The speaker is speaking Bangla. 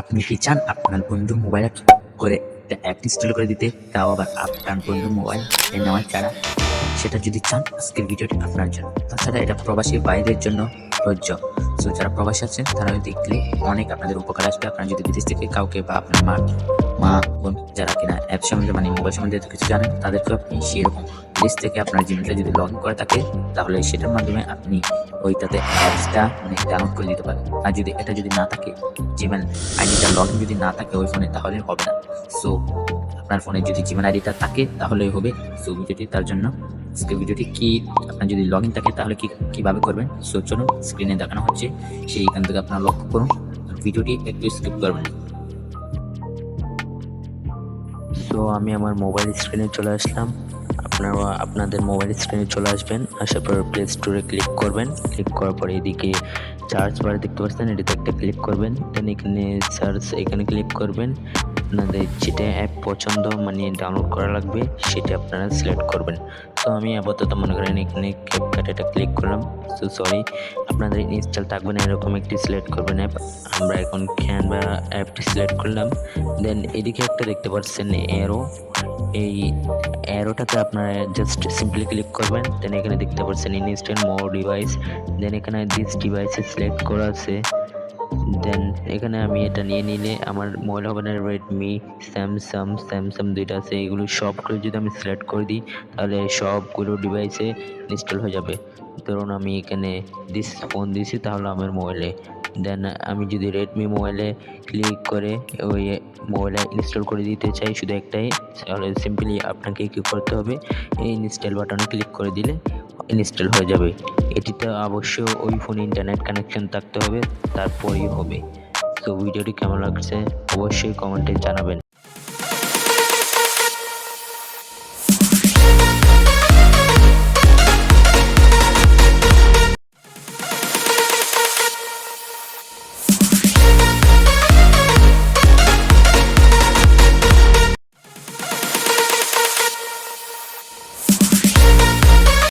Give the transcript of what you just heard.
আপনি কি চান আপনার বন্ধুর মোবাইল করে একটা অ্যাপ ইনস্টল করে দিতে? তাও আবার আপনার বন্ধুর মোবাইল নেওয়ার ছাড়া সেটা যদি চান, আজকের ভিডিওটি আপনার জন্য। তাছাড়া এটা প্রবাসী বাইরের জন্য প্রযোজ্য। সো যারা প্রবাসী আছেন, তারা দেখলে অনেক আপনাদের উপকার আসবে। আপনারা যদি বিদেশ থেকে কাউকে বা আপনার মা মা, বোন যারা কিনা অ্যাপ সম্বন্ধে মানে মোবাইল সম্বন্ধে এত কিছু জানেন তাদেরকে আপনি সেরকম বিদেশ থেকে আপনার জিমেলটা যদি লগ ইন করে থাকে, তাহলে সেটার মাধ্যমে আপনি ওইটাতে অ্যাপসটা মানে ডাউনলোড করে দিতে পারেন। আর যদি এটা যদি না থাকে জিমেল আইডিটা লগ ইন যদি না থাকে ওই ফোনে তাহলে হবে না। সো আপনার ফোনে যদি জিমেল আইডিটা থাকে, তাহলেই হবে। সো ভিডিওটি তার জন্য আজকে ভিডিওটি কি? আপনার যদি লগ ইন থাকে, তাহলে কি, কীভাবে করবেন? সো চলুন স্ক্রিনে দেখানো হচ্ছে। সেইখান থেকে আপনারা লক্ষ্য করুন ভিডিওটি একটু স্কিপ করবেন। তো আমি আমার মোবাইল স্ক্রিনে চলে আসলাম। আপনারা, আপনাদের মোবাইল স্ক্রিনে চলে আসবেন, আসার পর প্লে স্টোরে ক্লিক করবেন। ক্লিক করার পর এদিকে চার্জ বারে দেখতে পাচ্ছেন, এটিতে একটা ক্লিক করবেন। দেন এখানে সার্চ এখানে ক্লিক করবেন। আপনাদের যেটা অ্যাপ পছন্দ মানে ডাউনলোড করা লাগবে, সেটা আপনারা সিলেক্ট করবেন। তো আমি আপাতত মনে করেন এখানে ক্যাপকাট এটা ক্লিক করলাম। তো সরি আপনাদের ইনস্টল থাকবে না, এরকম একটি সিলেক্ট করবেন অ্যাপ আমরা এখন ক্যান বা অ্যাপটি সিলেক্ট করলাম। দেন এদিকে একটা দেখতে পাচ্ছেন এরো এই অ্যারোটাতে আপনারা জাস্ট সিম্পলি ক্লিক করবেন। দেন এখানে দেখতে পাচ্ছেন ইনস্ট্যান্ট মোর ডিভাইস দেন এখানে দিস ডিভাইসে সিলেক্ট করা আছে। দেন এখানে আমি এটা নিয়ে নিলে আমার মোবাইল হবে না রেডমি স্যামসাং স্যামসাং দুইটা আছে, এগুলো সবগুলো যদি আমি সিলেক্ট করে দিই, তাহলে সবগুলো ডিভাইসে ইনস্টল হয়ে যাবে। ধরুন আমি এখানে দিস ফোন দিছি তাহলে আমার মোবাইলে। দেন আমি যদি রেডমি মোবাইলে ক্লিক করে ওই মোবাইলে ইনস্টল করে দিতে চাই, শুধু একটাই, তাহলে সিম্পলি আপনাকে কী করতে হবে, এই ইনস্টল বাটনে ক্লিক করে দিলে ইনস্টল হয়ে যাবে। এটিতে অবশ্য ওই ফোনে ইন্টারনেট কানেকশন থাকতে হবে, তারপরেই হবে। তো ভিডিওটি কেমন লাগছে, অবশ্যই কমেন্টে জানাবেন।